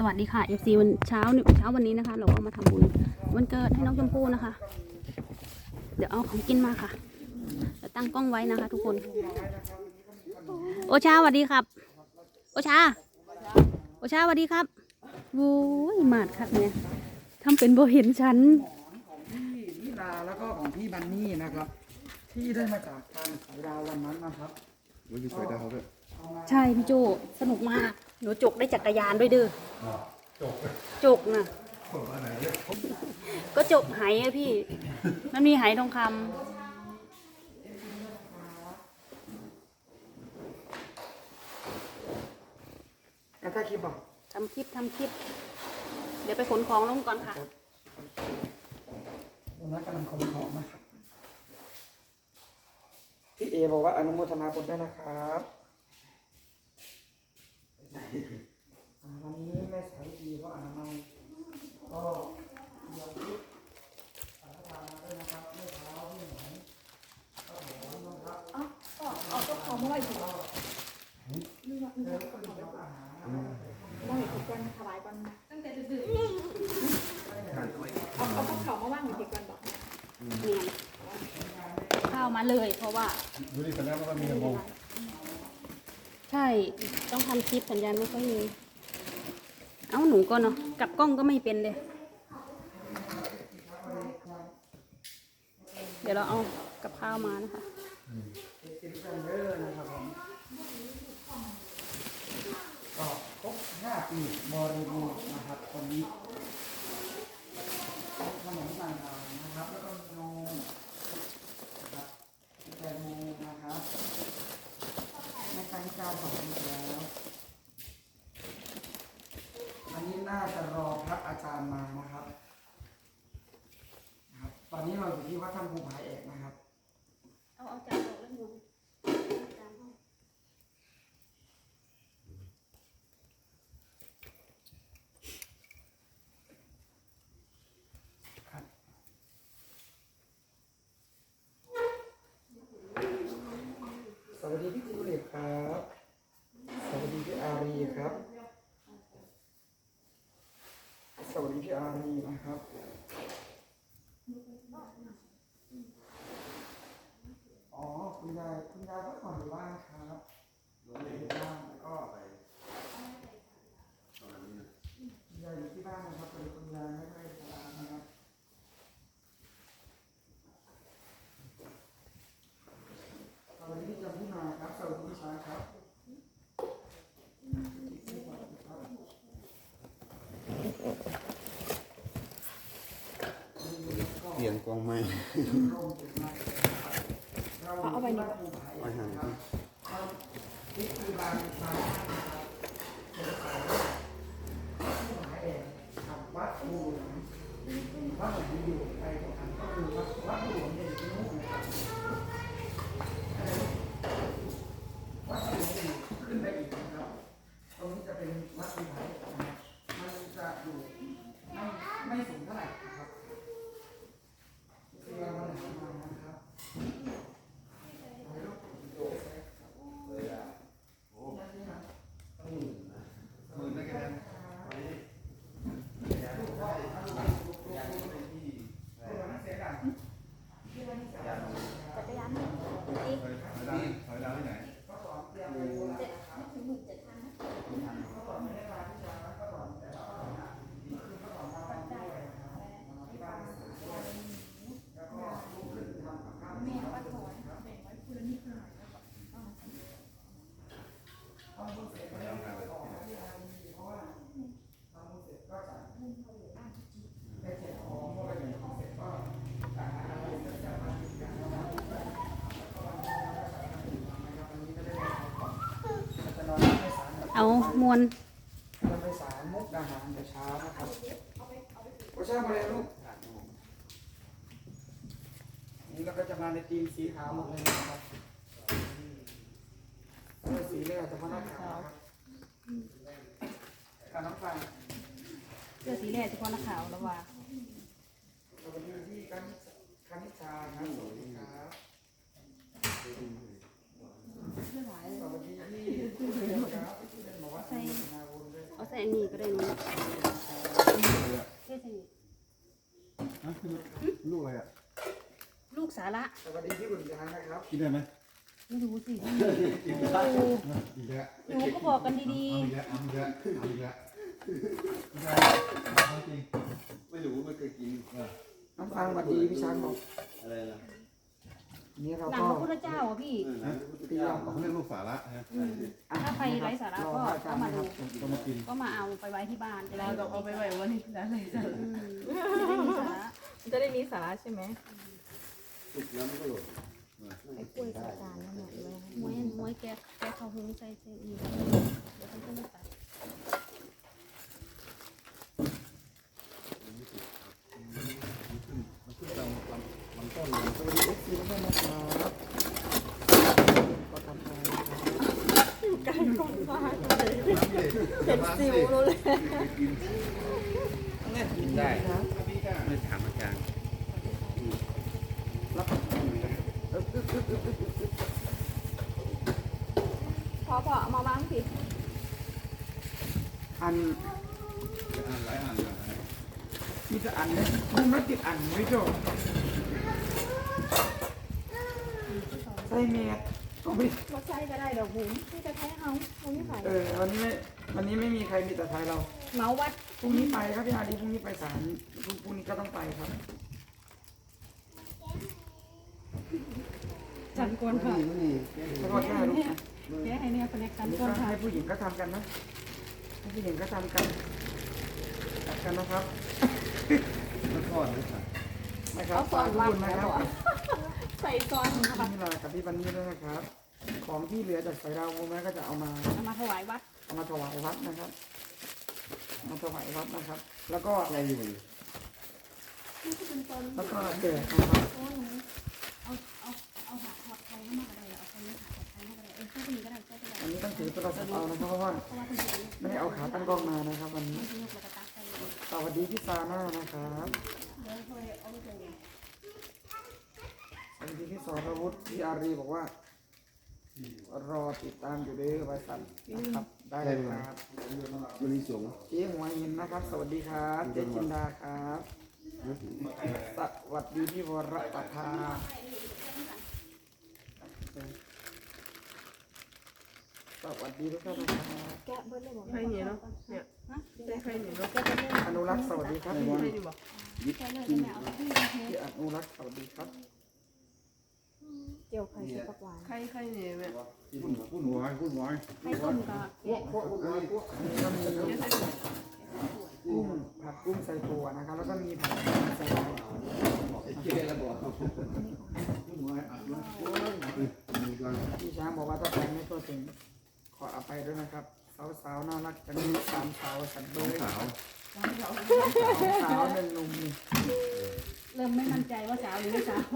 สวัสดีค่ะ FC วันเช้านี่เช้าวันนี้นะคะ เราก็มาทำบุญวันเกิดให้น้องชมพู่นะคะ เดี๋ยวเอาของกินมาค่ะเดี๋ยวตั้งกล้องไว้นะคะ ทุกคน โอชาสวัสดีครับ โอชา โอชาสวัสดีครับโว้ยมาดคักเนี่ยทำเป็นโบเห็นฉันของพี่นิดาแล้วก็ของพี่บันนี่นะครับ ที่ได้มาจากการขายดาววันนั้นนะครับมันมีสายดาวด้วยเอามาใช่พี่โจสนุกมาก หนูจกได้จักรยานด้วยเด้อจกนะก็จกไหอะพี่ มันมีไหทองคำแล้วถ้าคลิปบอกทำคลิปทำคลิป เดี๋ยวไปขนของลงก่อนค่ะวันนั้นกำลังคมของนะครับพี่เอบอกว่าอนุโมทนาบุญด้วยนะครับอ่า วันนี้แม่สายดีเพราะอนามัยก็เดี๋ยวคลิปสารทานมาด้วยนะครับเมื่อเช้าพี่หมอนก็ผมนะครับเอาก็ขามาไว้ถูกเอาไว้ถูกกันถวายกันตั้งแต่ดึกๆเอาเอาพวกเขามาว่างอยู่ดีกันบอกเนี่ยข้าวมาเลยเพราะว่าดูดิตอนแรกว่ามีโมง ใช่ ต้องทำคลิปสัญญาณไม่ค่อยมี เอ้าหนูก็เนาะกลับกล้องก็ไม่เป็นเลย เดี๋ยวเราเอากับข้าวมานะคะก็ครบห้าปีบริบูรณ์นะครับคนนี้ขนมต่างๆนะครับ แล้วก็มีนมนะครับมีแตงโมนะครับแม่ค้าสองอีกแล้ว อันนี้น่าจะรอพระอาจารย์มานะครับนะครับ ตอนนี้เราอยู่ที่วัดถ้ำภูผาแอกนะครับ เอาเอาจานออกแล้วหนูจานห้อง สวัสดีพี่จิวเล็กครับ สวัสดีพี่อารีครับ การีนะครับ อ๋อ คุณยาย คุณยายพักผ่อนอยู่บ้านครับอยู่บ้านแล้วก็คุณยายอยู่ที่บ้านนะครับเป็นคุณยายไม่ได้ทำงานนะครับ สวัสดีพี่จำพี่มาครับ สวัสดีพี่ช้างครับ กองไม้เอาเอาไปนี่ ไปหารครับ นี่คือร้านร้านนะครับเป็นสายผู้หมายเองกับวัดบูหลวงวัดหลวงอยู่ไปตรงนั้นก็คือวัดวัดหลวงเนี่ยอยู่ที่นู่นนะครับวัดหลวงอยู่ขึ้นไปอีกนะครับ ตรงนี้จะเป็นวัดบูหมายเอกนะครับมันจะอยู่ไม่ไม่สูงเท่าไหร่นะครับคือเรามาหามานะครับถ่ายรูปวิดีโอไว้ครับ จักรยานอีก ถอยดาวที่ไหน จะนอนที่ไม่สาร เอามวนเราไปสารมุกดาหารแต่เช้านะครับโอ้ใช่มาเลยลูกนี่เราก็จะมาในทีมสีขาวหมดเลยนะครับเสื้อสีเหลืองจะมาหน้าขาวครับกับน้ำฟังเสื้อสีแดงเฉพาะนักข่าวแล้วว่าสวัสดีที่คณิคณิชาครับสวัสดีครับสวัสดีที่ผู้เรียนครับที่เรียนบอกว่า ใส่ นาวุฒิด้วย เอาใส่ นี่ก็ได้นู้นเทใส่นี่ ฮะ ลูกอะไรอะ ลูกสาระสวัสดีพี่บุญยายนะครับ กินได้ไหมไม่รู้สิอีกแล้วหนูก็บอกกันดีเอาอีกแล้วเอาอีกแล้วเอาอีกแล้วไม่ได้เอาจริงไม่รู้ไม่เคยกินเออน้องฟังสวัสดีพี่ช้างบอกอะไรนะ นี่เราๆหนังก็พระพุทธเจ้าอะพี่เตรียมเขาเรียกลูกสาระนะถ้าใครไร้สาระก็เข้ามาดูต้องมากินก็มาเอาไปไว้ที่บ้านจะได้เราต้องเอาไปไว้วันนี้ได้เลยจ้ะอืมจะได้มีสาระจะได้มีสาระใช่ไหมสุกแล้วมันก็หล่นไอ้กล้วยจัดการนั่นแหละเลยมวยมวยแกะแกะเขาหุงใส่ใส่อีกเดี๋ยวต้องต้องตัด มันขึ้นตามลำลำต้นเลย สวัสดีเอฟซีทุกท่านนะครับก็ทำไปนะครับ ไก่กองฟ้า เห็นสิวรู้เลย กินได้นะไม่ถามอาจารย์รับประทานเลยนะเอ๊บอึ๊บอึ๊บอึ๊บอึ๊บอึ๊บพอพอเอามาบ้างสิอันอ่านหลายอ่านหลายมีแต่อันเนี่ยมึงไม่ติดอันไม่จบใส่เมียก็ไม่มาใช้ก็ได้ดอกบุ๋มที่จะใช้เขาเขาไม่ใส่เออวันนี้ไม่วันนี้ไม่มีใครมีแต่ไทยเรา เมาวัดพรุ่งนี้ไปครับพี่อาดีพรุ่งนี้ไปศาลพรุ่งพรุ่งนี้ก็ต้องไปครับจันกวนค่ะแล้วก็แค่ลูกนะแกะให้เนี่ยเป็นกันนี่ก่ก็อนค่ะให้ผู้หญิงก็ทำกันนะให้ผู้หญิงก็ทำกันจัดกันนะครับแล้วทอดด้วยค่ะไม่ครับฝากทุกคนนะครับใส่ซอนค่ะพี่ลากับพี่บันนี่ด้วยนะครับ ของที่เหลือจากใส่ดาววงแม่ก็จะเอามาเอามาถวายวัดเอามาถวายวัดนะครับเอา มาถวายวัดนะครับ แล้วก็อะไรอยู่แล้วก็แจกนะครับเอาเอาเอาหาทอดไทยเข้ามาก็ได้เอาไทยหาทอดไทยเข้ามาก็ได้เออเข้าไปนี่ก็ได้เข้าไปได้อันนี้ต้องถือโทรศัพท์เอานะครับเพราะว่าเพราะว่าคุณจะไม่ได้เอาขาตั้งกล้องมานะครับวันนี้ไม่ยกกระตักใส่สวัสดีพี่ซาน่านะครับเดี๋ยวค่อยเอาไปใส่สวัสดีพี่สรวุฒิพี่อารีบอกว่า รอติดตามอยู่เด้อวาสันนะครับ ได้เลยครับมันมีสงเจ๊หัวหินนะครับ สวัสดีครับเจ๊จินดาครับ สวัสดีพี่วรประภาสวัสดีทุกท่านนะครับแกะเบิ้ลเลยบอกใครเหนียวเนาะเนี่ยได้ใครเหนียวเนาะอนุรักษ์สวัสดีครับพี่ใครอยู่บอกใส่เลยจะแม่เอาไปที่เฮ็ดพี่อนุรักษ์สวัสดีครับ เจียวไข่สุกหวานใครใครเหนียวแม่พูดพูดหัวพูดหัวให้ต้มกับแกะพวกพวกพวกพวกอันนี้ก็มีกุ้งผัดกุ้งใส่ถั่วนะครับแล้วก็มีผัดกุ้งใส่ไก่เจ๊แล้วบอกพูดหัวอะมีกันพี่ช้างบอกว่าถ้าแปลงไม่ทั่วถึงขออภัยด้วยนะครับสาวๆน่ารักจังมีสามสาวสันเบยสาวสาวหนึ่งหนุ่มนี่เริ่มไม่มั่นใจว่าสาวหรือไม่สาว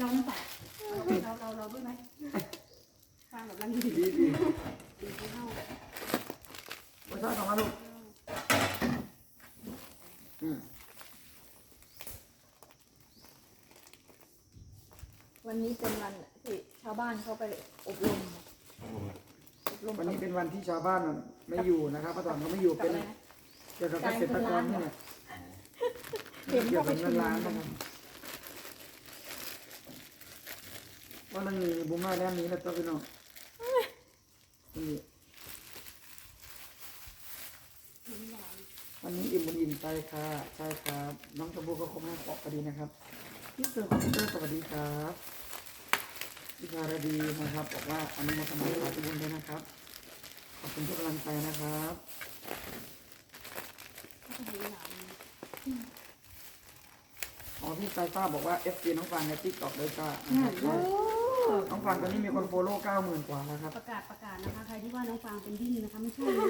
น้องสาว เราเราเราด้วยไหมฟังแบบนั้นดีดีดีดีเข้าไม่ใช่ของมาลูกอืมวันนี้เป็นวันที่ชาวบ้านเขาไปอบรมอบรมวันนี้เป็นวันที่ชาวบ้านไม่อยู่นะครับเพราะตอนเขาไม่อยู่กับเป็นอะไรนะเกี่ยวกับเกษตรกรนี่แหละเห็นเกี่ยเขาวไปกับชุเงิมนนุล้านม กันะนครับว่ามันมีบุ้มมาแล้วนี้แล้วตัวพี่น้องนี่วันนี้อิ่มบุญอิ่มใจค่ะใช่ครับน้องชมพู่ก็คงให้เกาะพอดีนะครับพี่เซอร์คอมพิวเตอร์สวัสดีครับพี่ชารดีนะครับบอกว่าอนุโมทนาสาธุบุญด้วยนะครับขอบคุณทุกกำลังใจนะครับอ๋อพี่ไซฟ้าบอกว่า FG น้องฟังในติ๊กต็อกเลยจ้านะครับ น้องฟังตอนนี้มีคนโฟโล่เก้าหมื่นกว่าแล้วครับ ประกาศประกาศนะคะใครที่ว่าน้องฟางเป็นดิ้นนะคะไม่ใช่นะ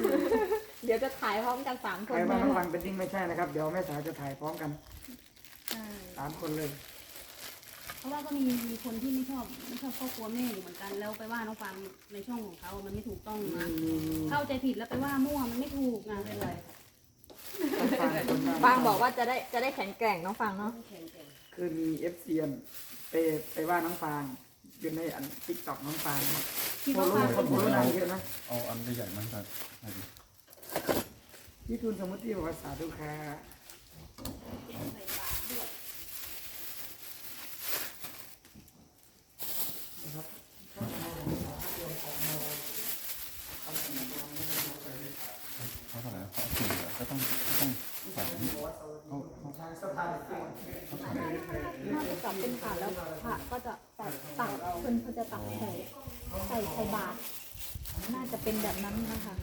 เดี๋ยวจะถ่ายพร้อมกันสามคใคนรว่าน้องฟังเป็นดิ้งไม่ใช่นะครับ เดี๋ยวแม่สาวจะถ่ายพร้อมกันใช่สามคนเลย เพราะว่าก็มีมีคนที่ไม่ชอบไม่ชอบครอบครัวแม่อยู่เหมือนกันแล้วไปว่าน้องฟางในช่องของเขามันไม่ถูกต้องมีนะมีมีเข้าใจผิดแล้วไปว่ามั่วมันไม่ถูกนะเป็นไรน้องฟังคนงานฟางบอกว่าจะได้จะได้แข็งแกร่งน้องฟางเนาะแข็งแกร่งคือมี FC ไปไปว่าน้องฟาง อยู่ในอันติ๊กต็อกน้องปานนะที่เขาปาคนโพสต์นานเยอะนะเอาอันใหญ่ๆมันกันให้ดูพี่ทุนสมุติบอกว่าสาธุค่ะเขาเท่าไหร่เขาสี่ก็ต้องก็ต้อง น่าจะจับเป็นถาดแล้วพระก็จะตักตักคนเขาจะตักใส่ใส่ใส่บาตรน่าจะเป็นแบบนั้นนะคะ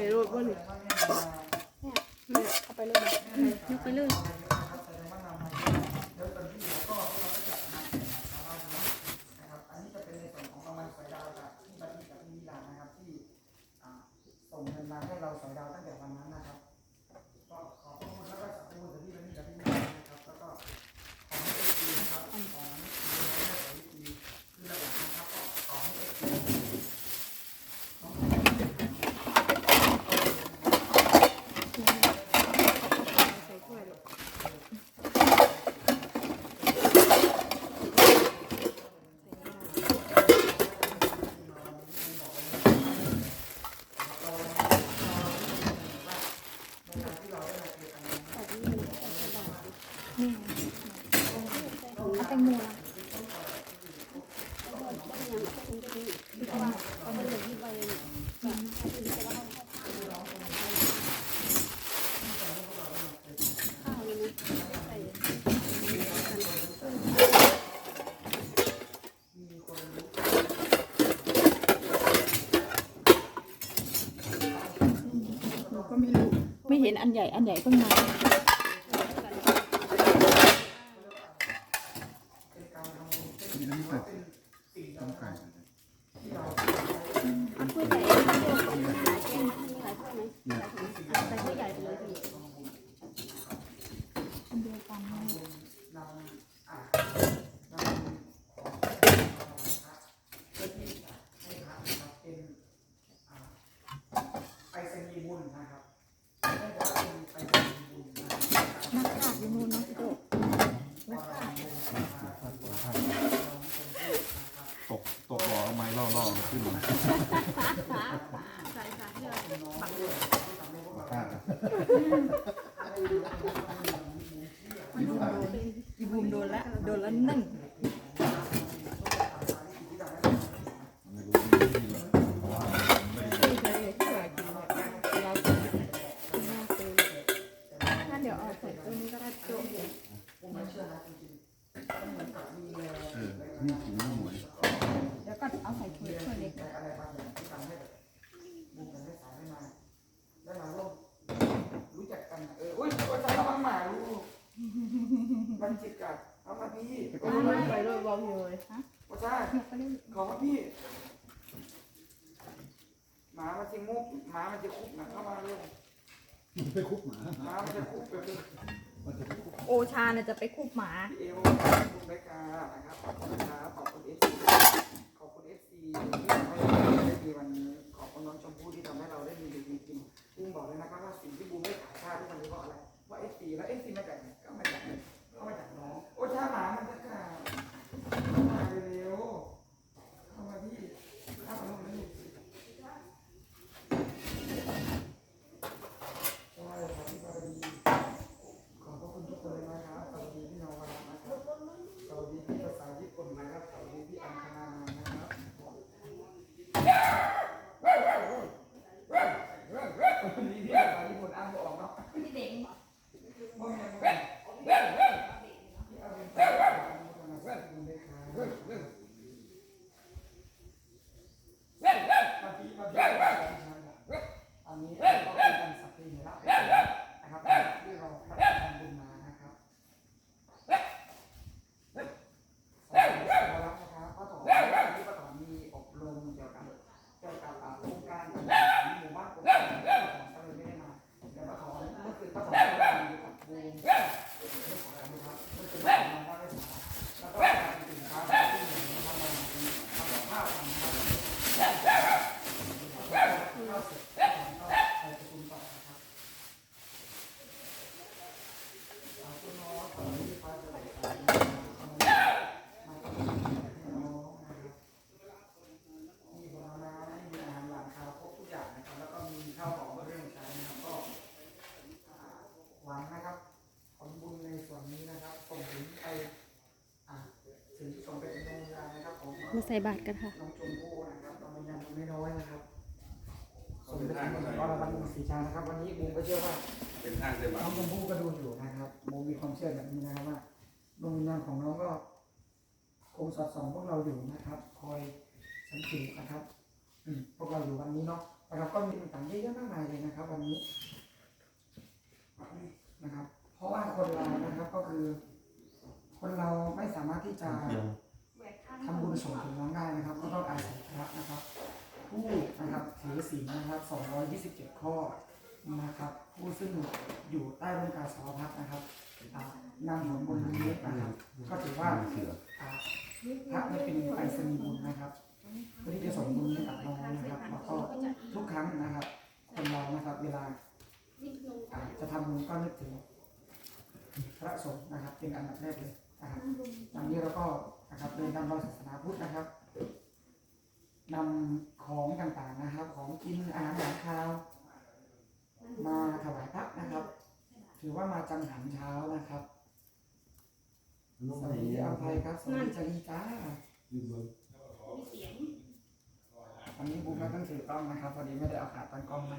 ไปรถบ่นี่ยเอาไปเลยยกไปเลยันใหญ่ อันใหญ่เพิ่งมานี่ต้อไก่ โดนละโดนละหนึ่ง โอชาเนี่ยจะไปคูบหมา พี่เอวขอบคุณรากานะครับขอบคุณครับขอบคุณเอฟซีขอบคุณเอฟซีที่ทำให้เราได้มีวันนี้ขอบคุณน้องชมพู่ที่ทำให้เราได้มีดีกินบุ้งบอกเลยนะครับว่าสิ่งที่บูมไม่ขายค่าทุกวันนี้เพราะอะไรว่าเอฟซีแล้วเอฟซีมาจาก ใส่บาตรกันค่ะน้องชมพู่นะครับน้องวิญญาณน้อยนะครับสมเด็จพระนเรศวรศรีชานะครับ วันนี้บูมก็เชื่อว่าเป็นห้างเซบาน้องชมพู่ก็ดูอยู่นะครับโมมีความเชื่อแบบนี้นะครับว่าดวงวิญญาณของน้องก็คงสอดส่องพวกเราอยู่นะครับ คอยสังเกตนะครับอืมพวกเราอยู่วันนี้เนาะนะครับก็มีต่างๆเยอะแยะมากมายเลยนะครับ วันนี้นะครับ เพราะว่าคนเรานะครับก็คือ คนเราไม่สามารถที่จะ ทำบุญส่งถึงน้องได้นะครับ ก็ต้องอาศัยพระนะครับ ผู้นะครับถือศีลนะครับ 227 ข้อนะครับ ผู้ซึ่งอยู่ใต้ร่มกาสาวพัดนะครับนำผลบุญนี้นะครับ ก็ถือว่าพระนี่เป็นไปรษณีย์บุญนะครับเพื่อที่จะส่งบุญให้กับน้องนะครับแล้วก็ทุกครั้งนะครับ คนเรานะครับ เวลาจะทำบุญก็นึกถึงพระสงฆ์นะครับ เป็นอันดับแรกเลยนะครับอย่างนี้เราก็ นะครับเดินตามรอยศาสนาพุทธนะครับนำของต่างๆนะครับ ของกินอาหารหวานคาว มาถวายพระนะครับ ถือว่ามาจังหันเช้านะครับสวัสดีอภัยครับสวัสดีจารีจ้าวันนี้บุ๊กไม่ต้องถือกล้องนะครับ พอดีไม่ได้เอาขาตั้งกล้องมา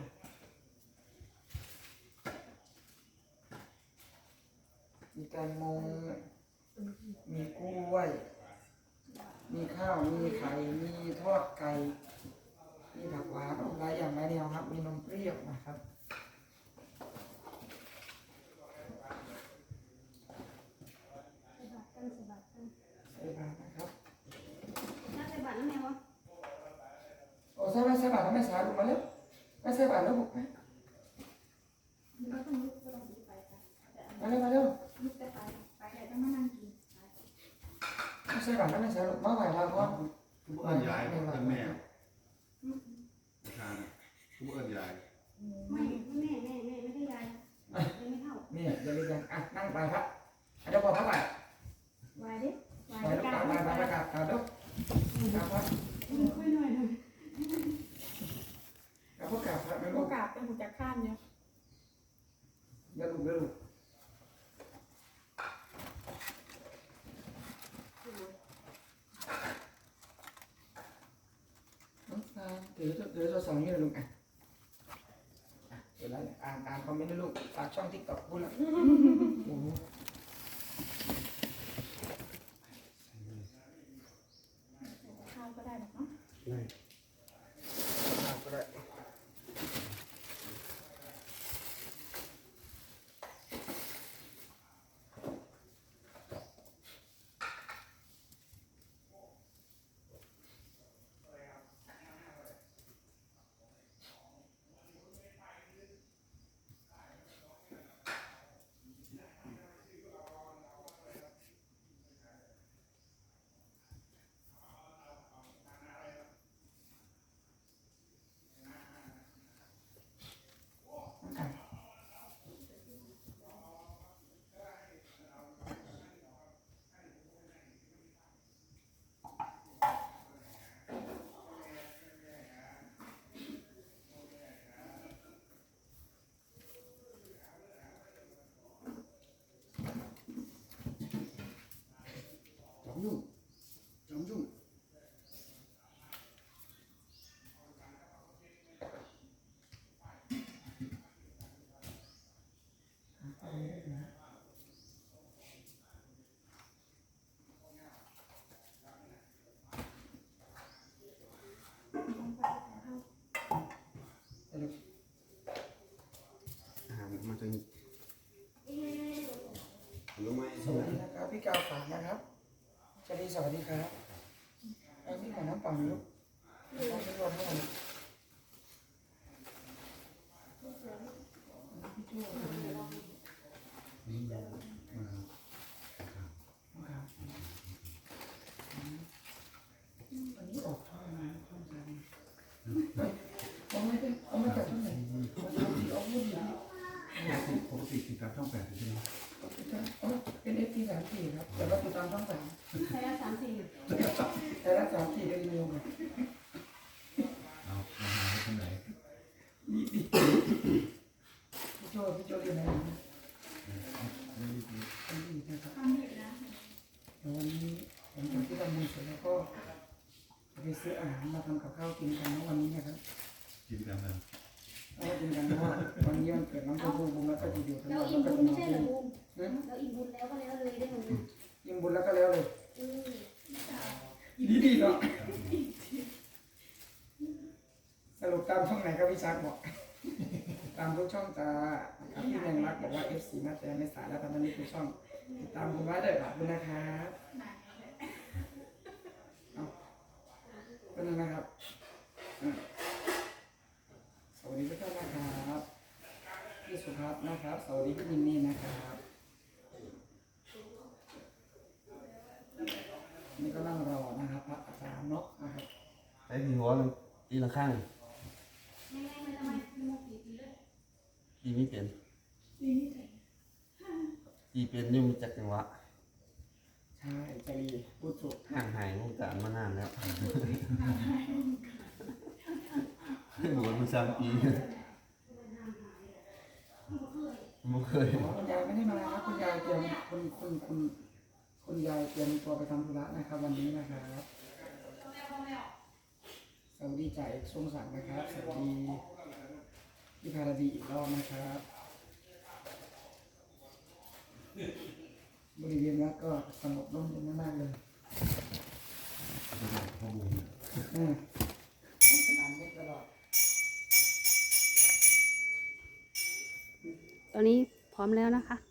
มีแตงโมมีกล้วย มีข้าว มีไข่ มีทอดไก่ มีผักหวานหลายอย่างหลายแนวครับ มีนมเปรี้ยวนะครับใส่บาตรนะครับใส่บาตรนั่นไงวะโอ้ใส่บาตรใส่บาตรแล้วไม่สาลูกมาแล้วไม่ใส่บาตรแล้วบุกไปมาเร็วมาเร็วไม่ใส่บาตรแล้ว ไม่สาลูกมาไหวเราก่อนทุกเอิ้นยายเป็แม่ประธานทุกเอิ้นยายไม่แม่แม่แม่ไม่ใช่ยายยังไม่เท่านี่อย่าลืมกันอะนั่งไปครับอะเดียวพอพักไปวายดิไปลูกกราบไปไปไปกราบกราบลูกกราบครับค่อยหน่อยหน่อยแล้วก็กราบครับไม่โอลูกกาสเป็นหูจักข้ามเนี่ยเดี๋ยวลูกเดี๋ยวลูกน้องฟาง ถือถือโทรศัพท์นี่เลยลูกอะอะเดี๋ยวแล้วอ่านอ่านคอมเมนต์นะลูกฝากช่องทิกตอกพูดละโอ้โห ข้าวก็ได้หรอกเนาะ ข้าวก็ได้อะ จอมยุ่งจอมยุ่ง เดี๋ยวลูก อาหารมาจากรู้ไหม สวัสดีนะครับพี่กาวฝากนะครับสวัสดีสวัสดีครับเอาพี่ขอน้ำเปล่าหน่อยลูกน้องพี่รวมให้หน่อยครับอันนี้ออกช่องไหนช่องสามเฮ้ยเอาไม่ได้เอามาจากช่องไหนเอาจากที่เอาพูดอยู่นี่ปกติติดตามช่องแปดใช่ไหม ที่ครับแต่ว่าติดตามช่องสาม ใครละสามสี่ แต่ละสามสี่ได้เร็วไง เอามาหาคนไหน นี่ดิพี่โจพี่โจเรียนอะไรนะ ไม่ได้ดู อันนี้นะครับเดี๋ยววันนี้หลังจากที่ทำบุญเสร็จแล้วก็ ไปซื้ออาหารมาทำกับข้าวกินกันนะวันนี้นะครับ กินกันนะ เอามากินกันเพราะว่าวันนี้วันเกิดน้องชมพู่บุญแล้วก็จะอยู่ทั้ง เรา วัน อิ่ แล้ ม วก็ บุญ จะ ไม่ นอน ใช่ ที่ เหรอ นี่ บูมเราอิ่มบุญแล้วก็แล้วเลยได้ไหม ยิงบุญแล้วก็แล้วเลย อืม ดีดีเนาะสรุปตามช่องไหนครับพี่ชักบอก ตามทุกช่องจ้าครับพี่แมงรักบอกว่า FC มาแต่ไม่สายแล้วทำให้นี่ทุกช่องติดตามผมไว้เด้อขอบคุณนะครับเอาเป็นยังไงครับสวัสดีทุกท่านนะครับพี่สุภัสนะครับสวัสดีพี่มินนี่นะครับนี่ก็นั่งรอ นะครับพระอาจารย์เนาะนะครับไอ้ที่หัวมันตีละข้างตีไม่เป็นตีเป็นอยุ่มนจากจังหวะใช่จรีพูดถูกห่างหายวงการมานานแล้วหัวมันสามปีไม่เคยคุณยายไม่ได้มาครับคุณยายเตรียมคุณคุณคุณคุณยายเตรียมตัวไปทำธุระนะครับวันนี้นะครับ สวัสดีจ่าเอกทรงศักดิ์นะครับ สวัสดีพี่พาราดีอีกรอบนะครับ บริเวณวัดก็สงบร่มเย็นมากๆเลยอืมสนามเมฆตลอด ตอนนี้พร้อมแล้วนะคะ